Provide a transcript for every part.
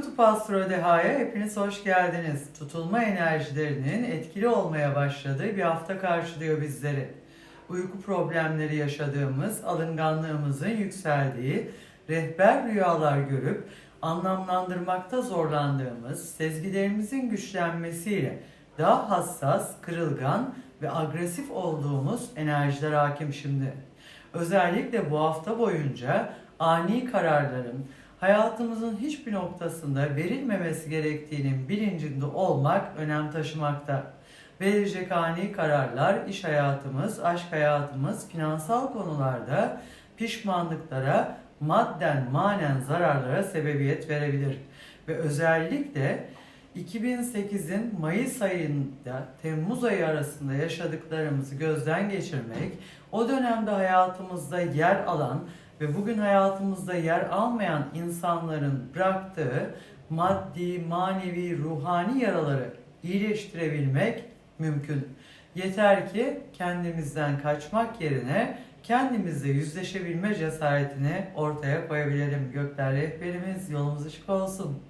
YouTube Astro Deha'ya hepiniz hoş geldiniz. Tutulma enerjilerinin etkili olmaya başladığı bir hafta karşılıyor bizleri. Uyku problemleri yaşadığımız, alınganlığımızın yükseldiği, rehber rüyalar görüp anlamlandırmakta zorlandığımız, sezgilerimizin güçlenmesiyle daha hassas, kırılgan ve agresif olduğumuz enerjiler hakim şimdi. Özellikle bu hafta boyunca ani kararların, hayatımızın hiçbir noktasında verilmemesi gerektiğinin bilincinde olmak önem taşımakta. Verilecek ani kararlar iş hayatımız, aşk hayatımız, finansal konularda pişmanlıklara, madden manen zararlara sebebiyet verebilir. Ve özellikle 2008'in Mayıs ayında Temmuz ayı arasında yaşadıklarımızı gözden geçirmek, o dönemde hayatımızda yer alan ve bugün hayatımızda yer almayan insanların bıraktığı maddi, manevi, ruhani yaraları iyileştirebilmek mümkün. Yeter ki kendimizden kaçmak yerine kendimizle yüzleşebilme cesaretini ortaya koyabilelim. Gökler rehberimiz yolumuz ışık olsun.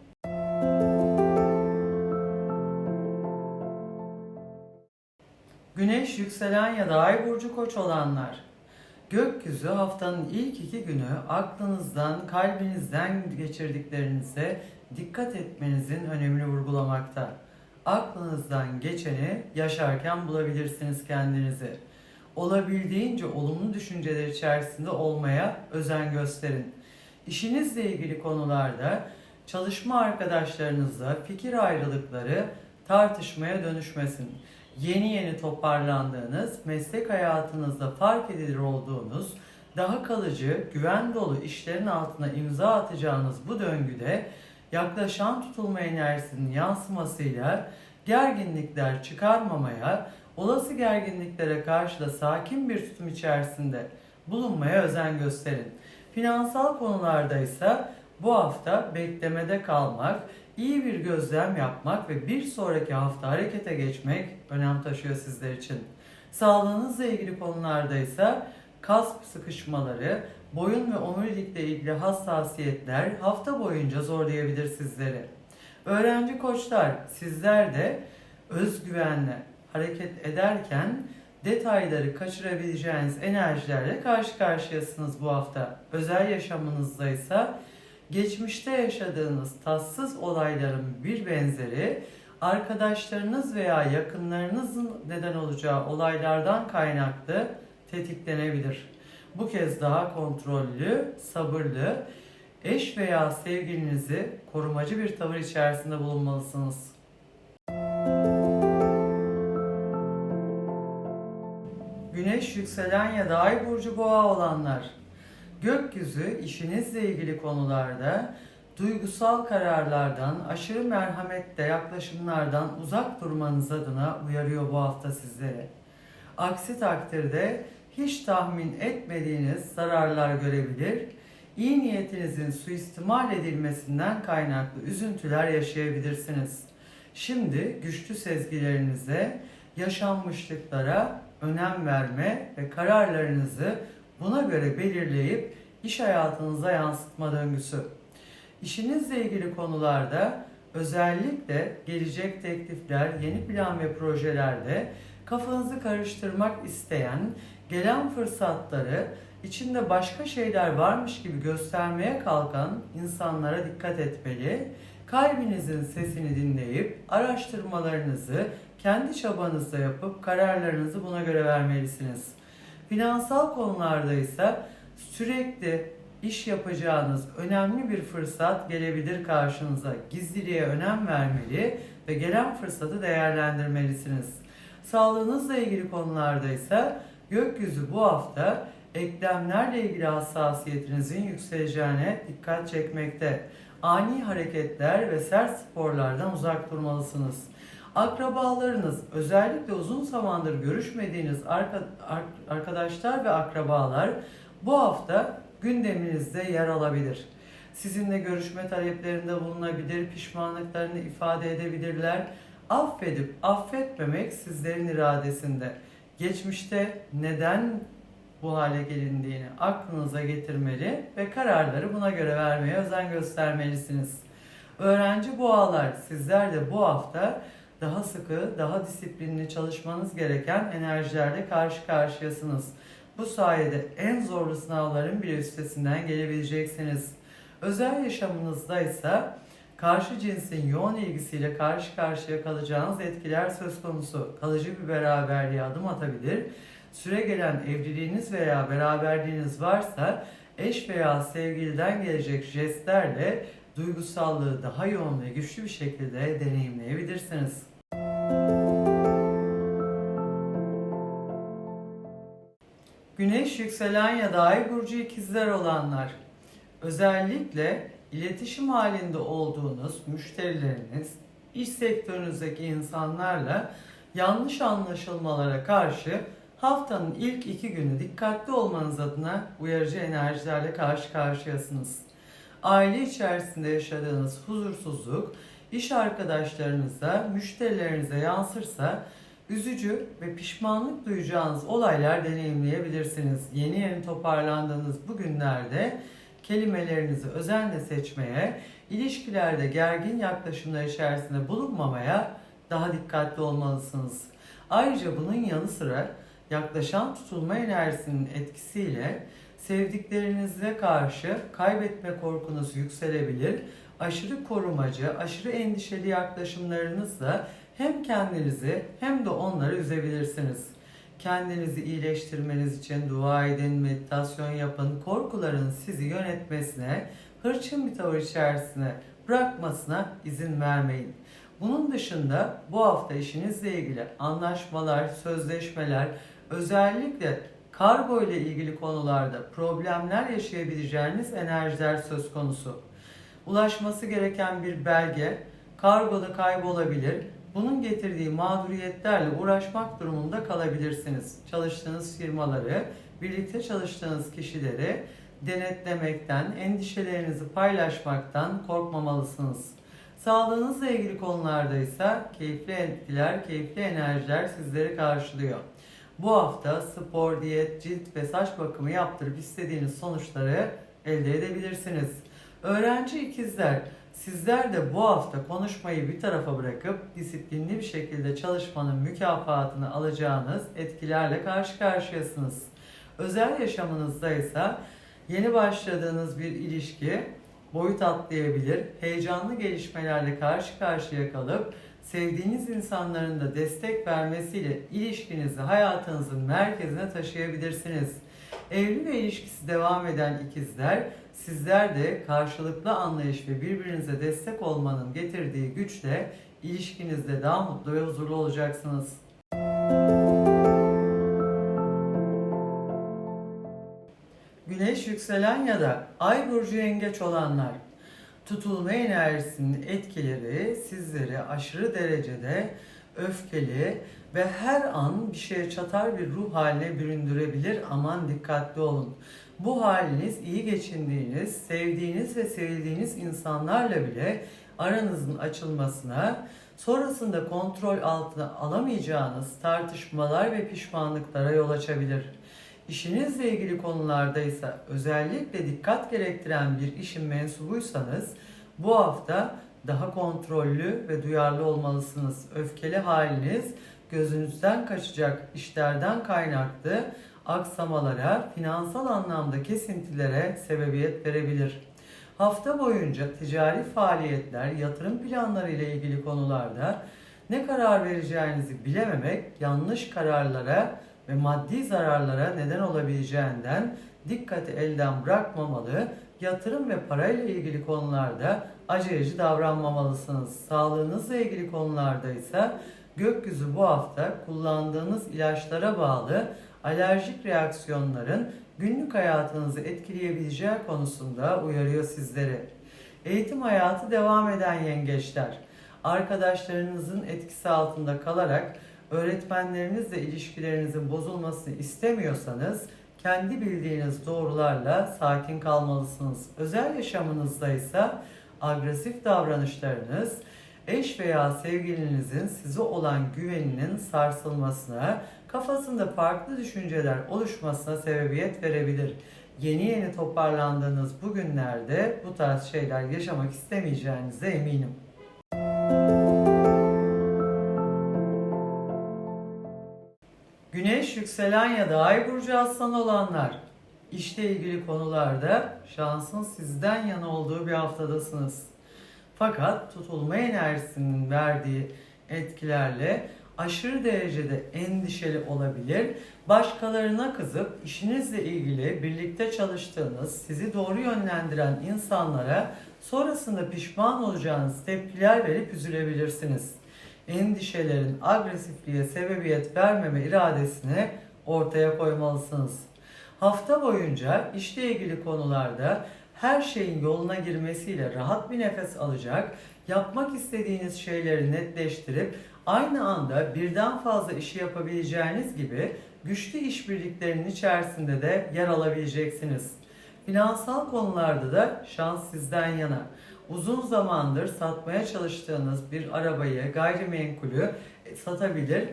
Güneş yükselen ya da ay burcu koç olanlar. Gökyüzü haftanın ilk iki günü aklınızdan, kalbinizden geçirdiklerinize dikkat etmenizin önemini vurgulamakta. Aklınızdan geçeni yaşarken bulabilirsiniz kendinizi. Olabildiğince olumlu düşünceler içerisinde olmaya özen gösterin. İşinizle ilgili konularda çalışma arkadaşlarınızla fikir ayrılıkları tartışmaya dönüşmesin yeni yeni toparlandığınız, meslek hayatınızda fark edilir olduğunuz, daha kalıcı, güven dolu işlerin altına imza atacağınız bu döngüde yaklaşan tutulma enerjisinin yansımasıyla gerginlikler çıkarmamaya, olası gerginliklere karşı da sakin bir tutum içerisinde bulunmaya özen gösterin. Finansal konularda ise bu hafta beklemede kalmak, iyi bir gözlem yapmak ve bir sonraki hafta harekete geçmek önem taşıyor sizler için. Sağlığınızla ilgili konularda ise kas sıkışmaları, boyun ve omurilikle ilgili hassasiyetler hafta boyunca zorlayabilir sizleri. Öğrenci koçlar sizler de özgüvenle hareket ederken detayları kaçırabileceğiniz enerjilerle karşı karşıyasınız bu hafta. Özel yaşamınızda ise geçmişte yaşadığınız tatsız olayların bir benzeri arkadaşlarınız veya yakınlarınızın neden olacağı olaylardan kaynaklı tetiklenebilir. Bu kez daha kontrollü, sabırlı, eş veya sevgilinizi korumacı bir tavır içerisinde bulunmalısınız. Güneş yükselen ya da ay burcu boğa olanlar Gökyüzü işinizle ilgili konularda duygusal kararlardan, aşırı merhametle yaklaşımlardan uzak durmanız adına uyarıyor bu hafta sizlere. Aksi takdirde hiç tahmin etmediğiniz zararlar görebilir, iyi niyetinizin suistimal edilmesinden kaynaklı üzüntüler yaşayabilirsiniz. Şimdi güçlü sezgilerinize, yaşanmışlıklara önem verme ve kararlarınızı Buna göre belirleyip iş hayatınıza yansıtma döngüsü. İşinizle ilgili konularda özellikle gelecek teklifler, yeni plan ve projelerde kafanızı karıştırmak isteyen, gelen fırsatları içinde başka şeyler varmış gibi göstermeye kalkan insanlara dikkat etmeli. Kalbinizin sesini dinleyip araştırmalarınızı kendi çabanızda yapıp kararlarınızı buna göre vermelisiniz. Finansal konularda ise sürekli iş yapacağınız önemli bir fırsat gelebilir karşınıza. Gizliliğe önem vermeli ve gelen fırsatı değerlendirmelisiniz. Sağlığınızla ilgili konularda ise gökyüzü bu hafta eklemlerle ilgili hassasiyetinizin yükseleceğine dikkat çekmekte. Ani hareketler ve sert sporlardan uzak durmalısınız. Akrabalarınız, özellikle uzun zamandır görüşmediğiniz arka, arkadaşlar ve akrabalar bu hafta gündeminizde yer alabilir. Sizinle görüşme taleplerinde bulunabilir, pişmanlıklarını ifade edebilirler. Affedip affetmemek sizlerin iradesinde. Geçmişte neden bu hale gelindiğini aklınıza getirmeli ve kararları buna göre vermeye özen göstermelisiniz. Öğrenci boğalar sizler de bu hafta daha sıkı, daha disiplinli çalışmanız gereken enerjilerle karşı karşıyasınız. Bu sayede en zorlu sınavların bile üstesinden gelebileceksiniz. Özel yaşamınızda ise karşı cinsin yoğun ilgisiyle karşı karşıya kalacağınız etkiler söz konusu. Kalıcı bir beraberliğe adım atabilir. Süre gelen evliliğiniz veya beraberliğiniz varsa eş veya sevgiliden gelecek jestlerle duygusallığı daha yoğun ve güçlü bir şekilde deneyimleyebilirsiniz. Güneş yükselen ya da ay burcu ikizler olanlar özellikle iletişim halinde olduğunuz müşterileriniz, iş sektörünüzdeki insanlarla yanlış anlaşılmalara karşı haftanın ilk iki günü dikkatli olmanız adına uyarıcı enerjilerle karşı karşıyasınız. Aile içerisinde yaşadığınız huzursuzluk, iş arkadaşlarınıza, müşterilerinize yansırsa üzücü ve pişmanlık duyacağınız olaylar deneyimleyebilirsiniz. Yeni yeni toparlandığınız bu günlerde kelimelerinizi özenle seçmeye, ilişkilerde gergin yaklaşımlar içerisinde bulunmamaya daha dikkatli olmalısınız. Ayrıca bunun yanı sıra yaklaşan tutulma enerjisinin etkisiyle sevdiklerinize karşı kaybetme korkunuz yükselebilir. Aşırı korumacı, aşırı endişeli yaklaşımlarınızla hem kendinizi hem de onları üzebilirsiniz. Kendinizi iyileştirmeniz için dua edin, meditasyon yapın, korkuların sizi yönetmesine, hırçın bir tavır içerisine bırakmasına izin vermeyin. Bunun dışında bu hafta işinizle ilgili anlaşmalar, sözleşmeler, özellikle kargo ile ilgili konularda problemler yaşayabileceğiniz enerjiler söz konusu. Ulaşması gereken bir belge kargoda kaybolabilir. Bunun getirdiği mağduriyetlerle uğraşmak durumunda kalabilirsiniz. Çalıştığınız firmaları, birlikte çalıştığınız kişileri denetlemekten, endişelerinizi paylaşmaktan korkmamalısınız. Sağlığınızla ilgili konularda ise keyifli etkiler, keyifli enerjiler sizleri karşılıyor. Bu hafta spor, diyet, cilt ve saç bakımı yaptırıp istediğiniz sonuçları elde edebilirsiniz. Öğrenci ikizler, sizler de bu hafta konuşmayı bir tarafa bırakıp disiplinli bir şekilde çalışmanın mükafatını alacağınız etkilerle karşı karşıyasınız. Özel yaşamınızda ise yeni başladığınız bir ilişki boyut atlayabilir, heyecanlı gelişmelerle karşı karşıya kalıp sevdiğiniz insanların da destek vermesiyle ilişkinizi hayatınızın merkezine taşıyabilirsiniz. Evli ve ilişkisi devam eden ikizler, sizler de karşılıklı anlayış ve birbirinize destek olmanın getirdiği güçle ilişkinizde daha mutlu ve huzurlu olacaksınız. Güneş yükselen ya da ay burcu yengeç olanlar tutulma enerjisinin etkileri sizleri aşırı derecede öfkeli ve her an bir şeye çatar bir ruh haline büründürebilir. Aman dikkatli olun. Bu haliniz iyi geçindiğiniz, sevdiğiniz ve sevildiğiniz insanlarla bile aranızın açılmasına, sonrasında kontrol altına alamayacağınız tartışmalar ve pişmanlıklara yol açabilir. İşinizle ilgili konularda ise özellikle dikkat gerektiren bir işin mensubuysanız bu hafta daha kontrollü ve duyarlı olmalısınız. Öfkeli haliniz gözünüzden kaçacak işlerden kaynaklı aksamalara, finansal anlamda kesintilere sebebiyet verebilir. Hafta boyunca ticari faaliyetler, yatırım planları ile ilgili konularda ne karar vereceğinizi bilememek yanlış kararlara ve maddi zararlara neden olabileceğinden dikkati elden bırakmamalı, yatırım ve parayla ilgili konularda aceleci davranmamalısınız. Sağlığınızla ilgili konularda ise gökyüzü bu hafta kullandığınız ilaçlara bağlı alerjik reaksiyonların günlük hayatınızı etkileyebileceği konusunda uyarıyor sizleri. Eğitim hayatı devam eden yengeçler, arkadaşlarınızın etkisi altında kalarak öğretmenlerinizle ilişkilerinizin bozulmasını istemiyorsanız kendi bildiğiniz doğrularla sakin kalmalısınız. Özel yaşamınızda ise agresif davranışlarınız eş veya sevgilinizin size olan güveninin sarsılmasına, kafasında farklı düşünceler oluşmasına sebebiyet verebilir. yeni yeni toparlandığınız bu günlerde bu tarz şeyler yaşamak istemeyeceğinize eminim. Güneş yükselen ya da ay burcu aslan olanlar işle ilgili konularda şansın sizden yana olduğu bir haftadasınız. Fakat tutulma enerjisinin verdiği etkilerle aşırı derecede endişeli olabilir. Başkalarına kızıp işinizle ilgili birlikte çalıştığınız, sizi doğru yönlendiren insanlara sonrasında pişman olacağınız tepkiler verip üzülebilirsiniz. Endişelerin agresifliğe sebebiyet vermeme iradesini ortaya koymalısınız. Hafta boyunca işle ilgili konularda her şeyin yoluna girmesiyle rahat bir nefes alacak, yapmak istediğiniz şeyleri netleştirip aynı anda birden fazla işi yapabileceğiniz gibi güçlü işbirliklerinin içerisinde de yer alabileceksiniz. Finansal konularda da şans sizden yana. Uzun zamandır satmaya çalıştığınız bir arabayı, gayrimenkulü satabilir,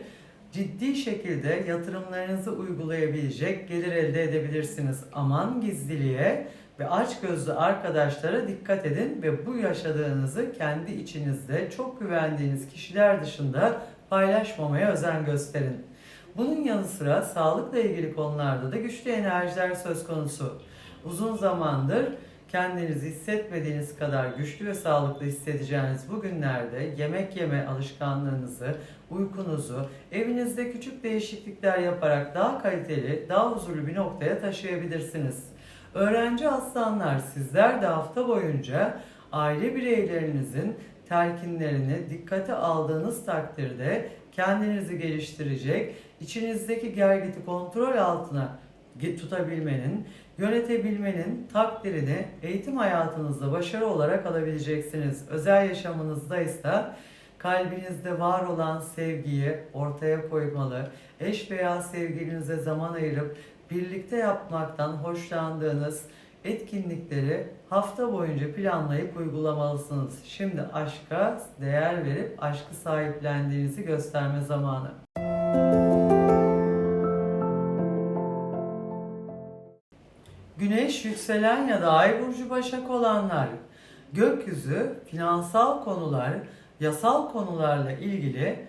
ciddi şekilde yatırımlarınızı uygulayabilecek gelir elde edebilirsiniz. Aman gizliliğe ve aç gözlü arkadaşlara dikkat edin ve bu yaşadığınızı kendi içinizde çok güvendiğiniz kişiler dışında paylaşmamaya özen gösterin. Bunun yanı sıra sağlıkla ilgili konularda da güçlü enerjiler söz konusu. Uzun zamandır kendinizi hissetmediğiniz kadar güçlü ve sağlıklı hissedeceğiniz bu günlerde yemek yeme alışkanlığınızı, uykunuzu, evinizde küçük değişiklikler yaparak daha kaliteli, daha huzurlu bir noktaya taşıyabilirsiniz. Öğrenci aslanlar sizler de hafta boyunca aile bireylerinizin telkinlerini dikkate aldığınız takdirde kendinizi geliştirecek, içinizdeki gergiti kontrol altına tutabilmenin, yönetebilmenin takdirini eğitim hayatınızda başarı olarak alabileceksiniz. Özel yaşamınızda ise kalbinizde var olan sevgiyi ortaya koymalı, eş veya sevgilinize zaman ayırıp birlikte yapmaktan hoşlandığınız etkinlikleri hafta boyunca planlayıp uygulamalısınız. Şimdi aşka değer verip aşkı sahiplendiğinizi gösterme zamanı. Güneş yükselen ya da ay burcu başak olanlar gökyüzü finansal konular, yasal konularla ilgili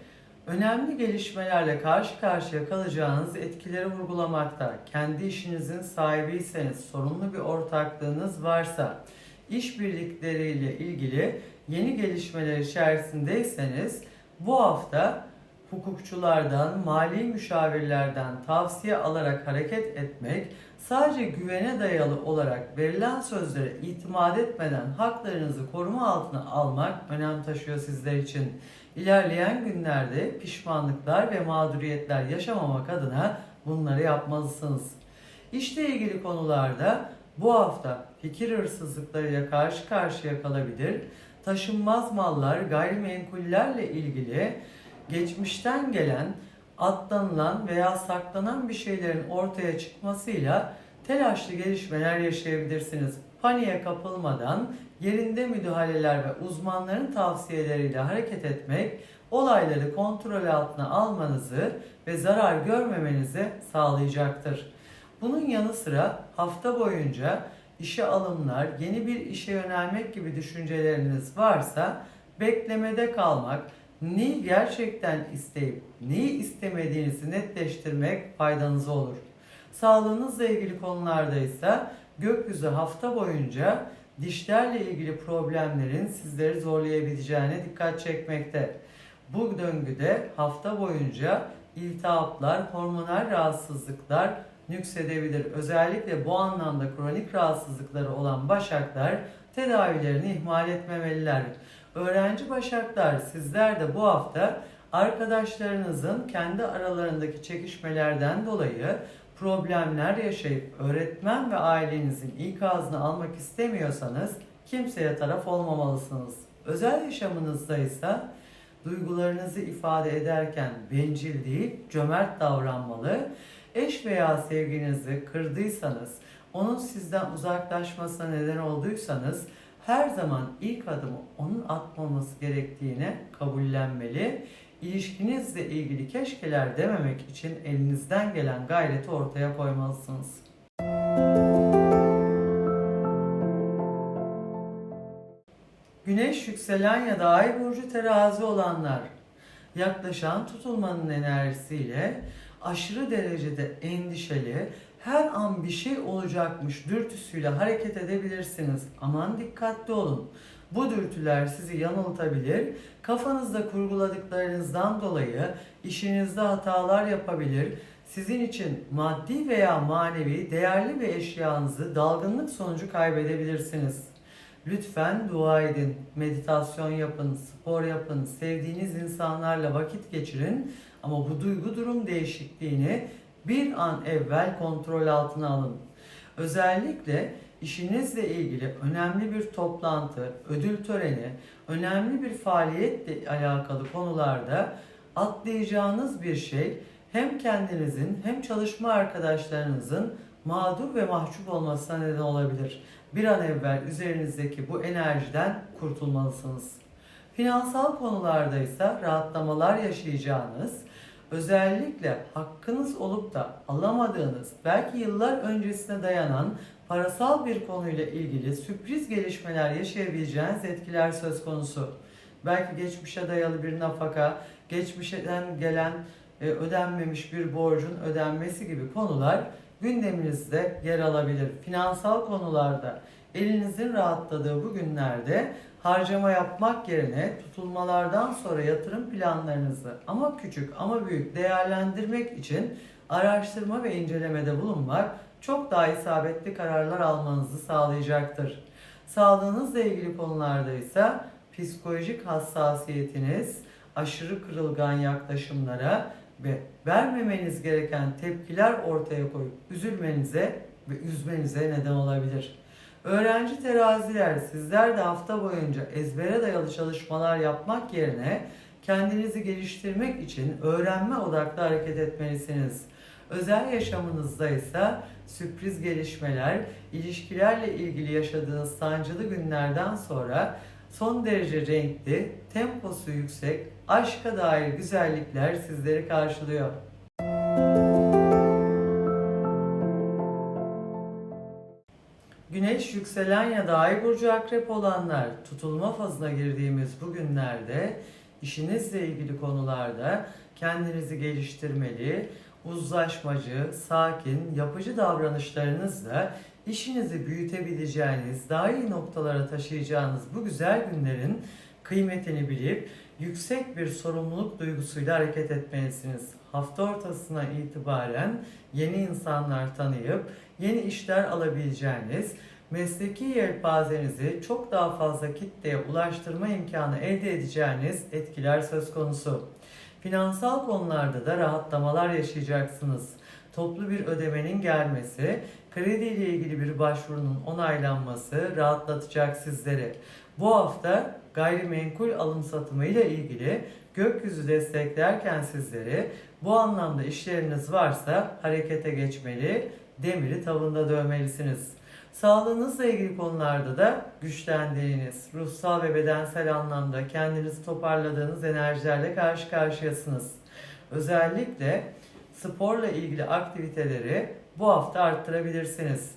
önemli gelişmelerle karşı karşıya kalacağınız etkileri vurgulamakta. Kendi işinizin sahibiyseniz, sorunlu bir ortaklığınız varsa, işbirlikleriyle ilgili yeni gelişmeler içerisindeyseniz bu hafta hukukçulardan, mali müşavirlerden tavsiye alarak hareket etmek, sadece güvene dayalı olarak verilen sözlere itimat etmeden haklarınızı koruma altına almak önem taşıyor sizler için. İlerleyen günlerde pişmanlıklar ve mağduriyetler yaşamamak adına bunları yapmalısınız. İşle ilgili konularda bu hafta fikir hırsızlıklarıyla karşı karşıya kalabilir. Taşınmaz mallar, gayrimenkullerle ilgili geçmişten gelen, atlanılan veya saklanan bir şeylerin ortaya çıkmasıyla telaşlı gelişmeler yaşayabilirsiniz. Paniğe kapılmadan yerinde müdahaleler ve uzmanların tavsiyeleriyle hareket etmek olayları kontrol altına almanızı ve zarar görmemenizi sağlayacaktır. Bunun yanı sıra hafta boyunca işe alımlar, yeni bir işe yönelmek gibi düşünceleriniz varsa beklemede kalmak, neyi gerçekten isteyip neyi istemediğinizi netleştirmek faydanıza olur. Sağlığınızla ilgili konularda ise gökyüzü hafta boyunca dişlerle ilgili problemlerin sizleri zorlayabileceğine dikkat çekmekte. Bu döngüde hafta boyunca iltihaplar, hormonal rahatsızlıklar nüksedebilir. Özellikle bu anlamda kronik rahatsızlıkları olan başaklar tedavilerini ihmal etmemeliler. Öğrenci başaklar sizler de bu hafta arkadaşlarınızın kendi aralarındaki çekişmelerden dolayı problemler yaşayıp öğretmen ve ailenizin ikazını almak istemiyorsanız kimseye taraf olmamalısınız. Özel yaşamınızda ise duygularınızı ifade ederken bencil değil, cömert davranmalı. Eş veya sevginizi kırdıysanız, onun sizden uzaklaşmasına neden olduysanız her zaman ilk adımı onun atmaması gerektiğini kabullenmeli. İlişkinizle ilgili keşkeler dememek için elinizden gelen gayreti ortaya koymalısınız. Güneş yükselen ya da ay burcu terazi olanlar yaklaşan tutulmanın enerjisiyle aşırı derecede endişeli, her an bir şey olacakmış dürtüsüyle hareket edebilirsiniz. Aman dikkatli olun. Bu dürtüler sizi yanıltabilir. Kafanızda kurguladıklarınızdan dolayı işinizde hatalar yapabilir. Sizin için maddi veya manevi değerli bir eşyanızı dalgınlık sonucu kaybedebilirsiniz. Lütfen dua edin, meditasyon yapın, spor yapın, sevdiğiniz insanlarla vakit geçirin ama bu duygu durum değişikliğini bir an evvel kontrol altına alın. Özellikle işinizle ilgili önemli bir toplantı, ödül töreni, önemli bir faaliyetle alakalı konularda atlayacağınız bir şey hem kendinizin hem çalışma arkadaşlarınızın mağdur ve mahcup olmasına neden olabilir. Bir an evvel üzerinizdeki bu enerjiden kurtulmalısınız. Finansal konularda ise rahatlamalar yaşayacağınız, özellikle hakkınız olup da alamadığınız, belki yıllar öncesine dayanan parasal bir konuyla ilgili sürpriz gelişmeler yaşayabileceğiniz etkiler söz konusu. Belki geçmişe dayalı bir nafaka, geçmişten gelen e, ödenmemiş bir borcun ödenmesi gibi konular gündeminizde yer alabilir. Finansal konularda elinizin rahatladığı bu günlerde harcama yapmak yerine tutulmalardan sonra yatırım planlarınızı ama küçük ama büyük değerlendirmek için araştırma ve incelemede bulunmak çok daha isabetli kararlar almanızı sağlayacaktır. Sağlığınızla ilgili konularda ise psikolojik hassasiyetiniz, aşırı kırılgan yaklaşımlara ve vermemeniz gereken tepkiler ortaya koyup üzülmenize ve üzmenize neden olabilir. Öğrenci teraziler sizler de hafta boyunca ezbere dayalı çalışmalar yapmak yerine kendinizi geliştirmek için öğrenme odaklı hareket etmelisiniz. Özel yaşamınızda ise sürpriz gelişmeler, ilişkilerle ilgili yaşadığınız sancılı günlerden sonra son derece renkli, temposu yüksek, aşka dair güzellikler sizleri karşılıyor. Güneş yükselen ya da ay burcu akrep olanlar tutulma fazına girdiğimiz bu günlerde işinizle ilgili konularda kendinizi geliştirmeli, uzlaşmacı, sakin, yapıcı davranışlarınızla işinizi büyütebileceğiniz, daha iyi noktalara taşıyacağınız bu güzel günlerin kıymetini bilip yüksek bir sorumluluk duygusuyla hareket etmelisiniz. Hafta ortasına itibaren yeni insanlar tanıyıp yeni işler alabileceğiniz, mesleki yelpazenizi çok daha fazla kitleye ulaştırma imkanı elde edeceğiniz etkiler söz konusu. Finansal konularda da rahatlamalar yaşayacaksınız. Toplu bir ödemenin gelmesi, kredi ile ilgili bir başvurunun onaylanması rahatlatacak sizleri. Bu hafta gayrimenkul alım satımı ile ilgili gökyüzü desteklerken sizleri bu anlamda işleriniz varsa harekete geçmeli, demiri tavında dövmelisiniz. Sağlığınızla ilgili konularda da güçlendiğiniz, ruhsal ve bedensel anlamda kendinizi toparladığınız enerjilerle karşı karşıyasınız. Özellikle sporla ilgili aktiviteleri bu hafta arttırabilirsiniz.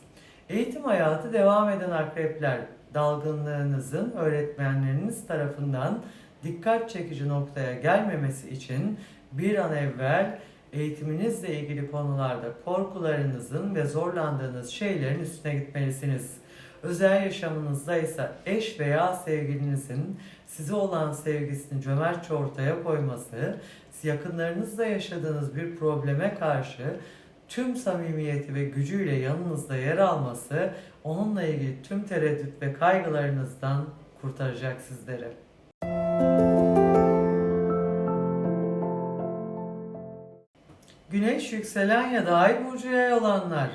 Eğitim hayatı devam eden akrepler, dalgınlığınızın öğretmenleriniz tarafından dikkat çekici noktaya gelmemesi için bir an evvel eğitiminizle ilgili konularda korkularınızın ve zorlandığınız şeylerin üstüne gitmelisiniz. Özel yaşamınızda ise eş veya sevgilinizin size olan sevgisini cömertçe ortaya koyması, yakınlarınızla yaşadığınız bir probleme karşı tüm samimiyeti ve gücüyle yanınızda yer alması onunla ilgili tüm tereddüt ve kaygılarınızdan kurtaracak sizleri. Güneş yükselen ya da ay burcu yay olanlar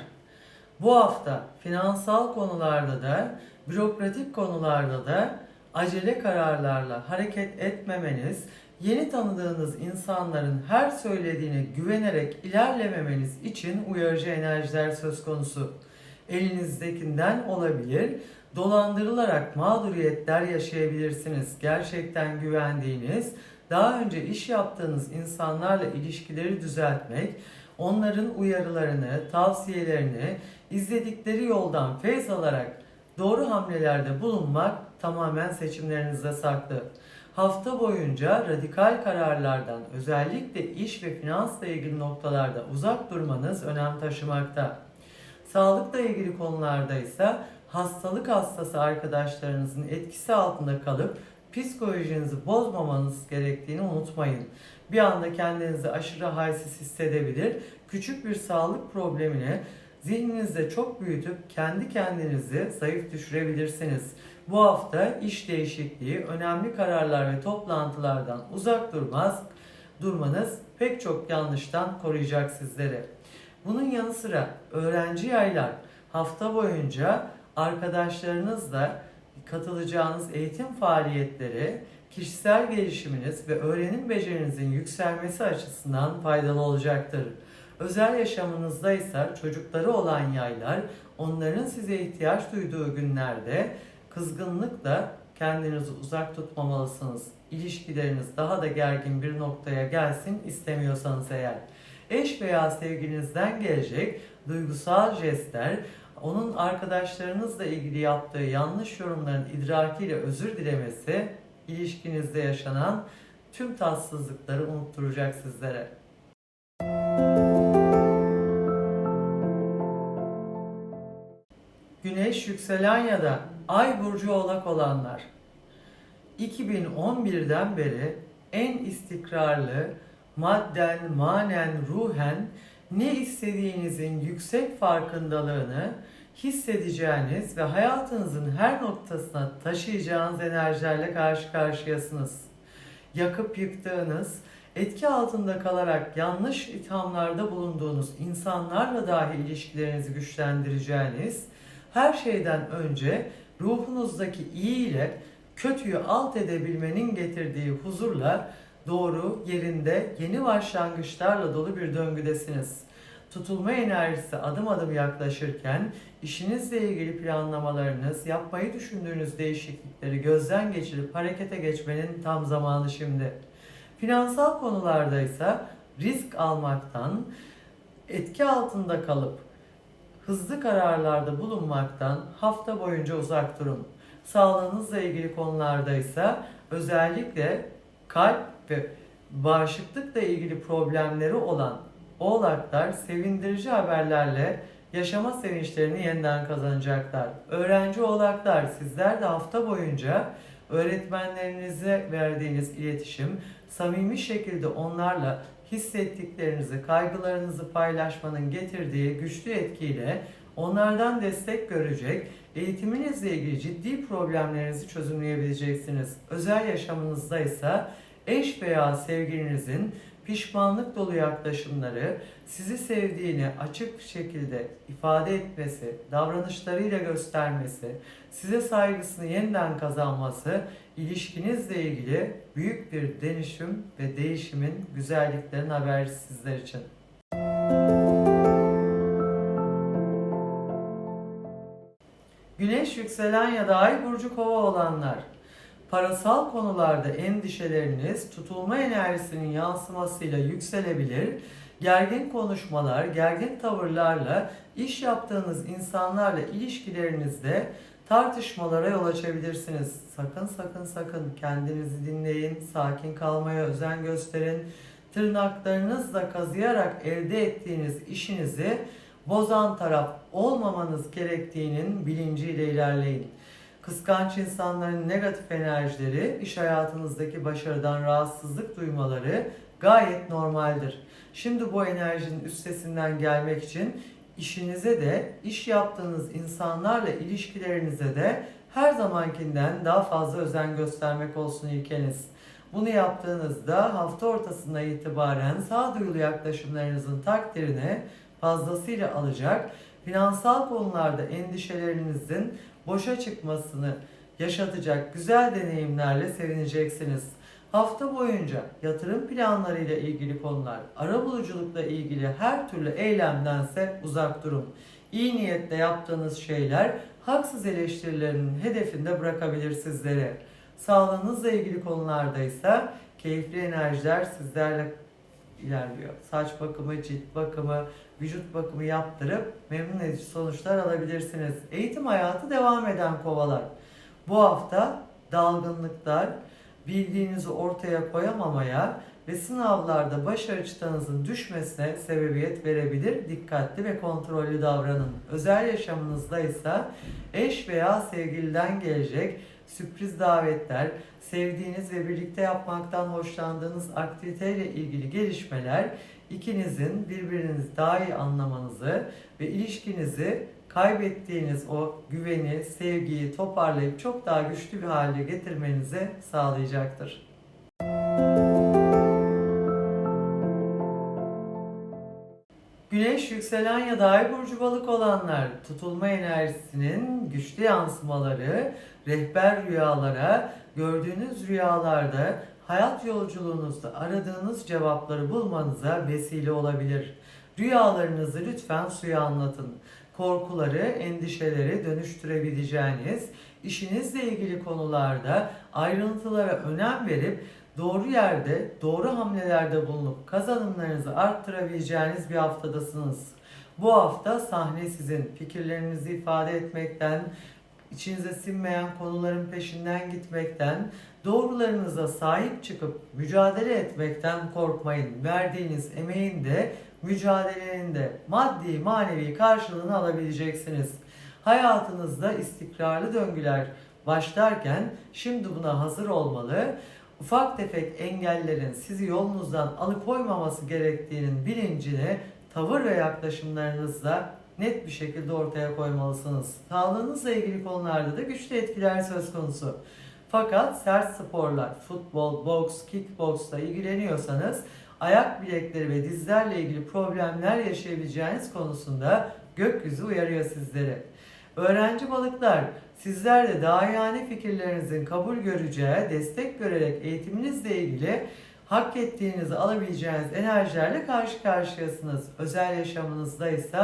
bu hafta finansal konularda da bürokratik konularda da acele kararlarla hareket etmemeniz, yeni tanıdığınız insanların her söylediğine güvenerek ilerlememeniz için uyarıcı enerjiler söz konusu. Elinizdekinden olabilir, dolandırılarak mağduriyetler yaşayabilirsiniz. Gerçekten güvendiğiniz, daha önce iş yaptığınız insanlarla ilişkileri düzeltmek, onların uyarılarını, tavsiyelerini izledikleri yoldan feyz alarak Doğru hamlelerde bulunmak tamamen seçimlerinizde saklı. Hafta boyunca radikal kararlardan özellikle iş ve finansla ilgili noktalarda uzak durmanız önem taşımakta. Sağlıkla ilgili konularda ise hastalık hastası arkadaşlarınızın etkisi altında kalıp psikolojinizi bozmamanız gerektiğini unutmayın. Bir anda kendinizi aşırı halsiz hissedebilir, küçük bir sağlık problemini zihninizde çok büyütüp kendi kendinizi zayıf düşürebilirsiniz. Bu hafta iş değişikliği, önemli kararlar ve toplantılardan uzak durmaz, durmanız pek çok yanlıştan koruyacak sizleri. Bunun yanı sıra öğrenci yaylar hafta boyunca arkadaşlarınızla katılacağınız eğitim faaliyetleri kişisel gelişiminiz ve öğrenim becerinizin yükselmesi açısından faydalı olacaktır. Özel yaşamınızda ise çocukları olan yaylar onların size ihtiyaç duyduğu günlerde kızgınlıkla kendinizi uzak tutmamalısınız. İlişkileriniz daha da gergin bir noktaya gelsin istemiyorsanız eğer. Eş veya sevgilinizden gelecek duygusal jestler, onun arkadaşlarınızla ilgili yaptığı yanlış yorumların idrakiyle özür dilemesi, ilişkinizde yaşanan tüm tatsızlıkları unutturacak sizlere. Güneş yükselen ya da ay burcu oğlak olanlar 2011'den beri en istikrarlı madden, manen, ruhen ne istediğinizin yüksek farkındalığını hissedeceğiniz ve hayatınızın her noktasına taşıyacağınız enerjilerle karşı karşıyasınız. Yakıp yıktığınız, etki altında kalarak yanlış ithamlarda bulunduğunuz insanlarla dahi ilişkilerinizi güçlendireceğiniz, her şeyden önce ruhunuzdaki iyi ile kötüyü alt edebilmenin getirdiği huzurla doğru, yerinde, yeni başlangıçlarla dolu bir döngüdesiniz. Tutulma enerjisi adım adım yaklaşırken işinizle ilgili planlamalarınız, yapmayı düşündüğünüz değişiklikleri gözden geçirip harekete geçmenin tam zamanı şimdi. Finansal konularda ise risk almaktan, etki altında kalıp hızlı kararlarda bulunmaktan hafta boyunca uzak durun. Sağlığınızla ilgili konularda ise özellikle kalp ve bağışıklıkla ilgili problemleri olan oğlaklar sevindirici haberlerle yaşama sevinçlerini yeniden kazanacaklar. Öğrenci oğlaklar sizler de hafta boyunca öğretmenlerinize verdiğiniz iletişim, samimi şekilde onlarla hissettiklerinizi, kaygılarınızı paylaşmanın getirdiği güçlü etkiyle onlardan destek görecek, eğitiminizle ilgili ciddi problemlerinizi çözümleyebileceksiniz. Özel yaşamınızda ise eş veya sevgilinizin pişmanlık dolu yaklaşımları, sizi sevdiğini açık şekilde ifade etmesi, davranışlarıyla göstermesi, size saygısını yeniden kazanması, ilişkinizle ilgili büyük bir dönüşüm ve değişimin güzelliklerin habercisi sizler için. Güneş yükselen ya da ay burcu kova olanlar parasal konularda endişeleriniz tutulma enerjisinin yansımasıyla yükselebilir. Gergin konuşmalar, gergin tavırlarla iş yaptığınız insanlarla ilişkilerinizde tartışmalara yol açabilirsiniz. Sakın sakın sakın kendinizi dinleyin, sakin kalmaya özen gösterin. Tırnaklarınızla kazıyarak elde ettiğiniz işinizi bozan taraf olmamanız gerektiğinin bilinciyle ilerleyin. Kıskanç insanların negatif enerjileri, iş hayatınızdaki başarıdan rahatsızlık duymaları gayet normaldir. Şimdi bu enerjinin üstesinden gelmek için işinize de, iş yaptığınız insanlarla ilişkilerinize de her zamankinden daha fazla özen göstermek olsun ilkeniz. Bunu yaptığınızda hafta ortasına itibaren sağduyulu yaklaşımlarınızın takdirini fazlasıyla alacak, finansal konularda endişelerinizin boşa çıkmasını yaşatacak güzel deneyimlerle sevineceksiniz. Hafta boyunca yatırım planlarıyla ilgili konular, ara buluculukla ilgili her türlü eylemdense uzak durun. İyi niyetle yaptığınız şeyler haksız eleştirilerinin hedefinde bırakabilir sizleri. Sağlığınızla ilgili konularda ise keyifli enerjiler sizlerle ilerliyor. Saç bakımı, cilt bakımı, vücut bakımı yaptırıp memnun edici sonuçlar alabilirsiniz. Eğitim hayatı devam eden kovalar. Bu hafta dalgınlıklar, bildiğinizi ortaya koyamamaya ve sınavlarda başarı çıtanızın düşmesine sebebiyet verebilir. Dikkatli ve kontrollü davranın. Özel yaşamınızda ise eş veya sevgiliden gelecek sürpriz davetler, sevdiğiniz ve birlikte yapmaktan hoşlandığınız aktiviteyle ilgili gelişmeler ikinizin birbirinizi daha iyi anlamanızı ve ilişkinizi kaybettiğiniz o güveni, sevgiyi toparlayıp çok daha güçlü bir hale getirmenizi sağlayacaktır. Güneş yükselen ya da ay burcu balık olanlar tutulma enerjisinin güçlü yansımaları rehber rüyalara, gördüğünüz rüyalarda hayat yolculuğunuzda aradığınız cevapları bulmanıza vesile olabilir. Rüyalarınızı lütfen suya anlatın. Korkuları, endişeleri dönüştürebileceğiniz, işinizle ilgili konularda ayrıntılara önem verip doğru yerde, doğru hamlelerde bulunup kazanımlarınızı arttırabileceğiniz bir haftadasınız. Bu hafta sahne sizin. Fikirlerinizi ifade etmekten, içinize sinmeyen konuların peşinden gitmekten, doğrularınıza sahip çıkıp mücadele etmekten korkmayın. Verdiğiniz emeğin de mücadelenin de maddi manevi karşılığını alabileceksiniz. Hayatınızda istikrarlı döngüler başlarken şimdi buna hazır olmalı. Ufak tefek engellerin sizi yolunuzdan alıkoymaması gerektiğinin bilincini tavır ve yaklaşımlarınızla net bir şekilde ortaya koymalısınız. Sağlığınızla ilgili konularda da güçlü etkiler söz konusu. Fakat sert sporlar, futbol, boks, kickboksla ilgileniyorsanız ayak bilekleri ve dizlerle ilgili problemler yaşayabileceğiniz konusunda gökyüzü uyarıyor sizleri. Öğrenci balıklar, sizler de dahiyane fikirlerinizin kabul göreceği, destek görerek eğitiminizle ilgili hak ettiğinizi alabileceğiniz enerjilerle karşı karşıyasınız. Özel yaşamınızda ise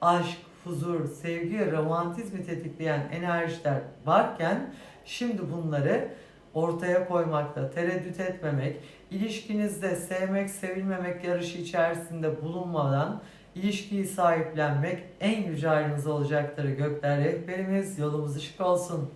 aşk, huzur, sevgi, romantizmi tetikleyen enerjiler varken şimdi bunları ortaya koymakta tereddüt etmemek, ilişkinizde sevmek, sevilmemek yarışı içerisinde bulunmadan ilişkiyi sahiplenmek en yüce ayrınız olacaktır. Gökler rehberimiz yolumuz ışık olsun.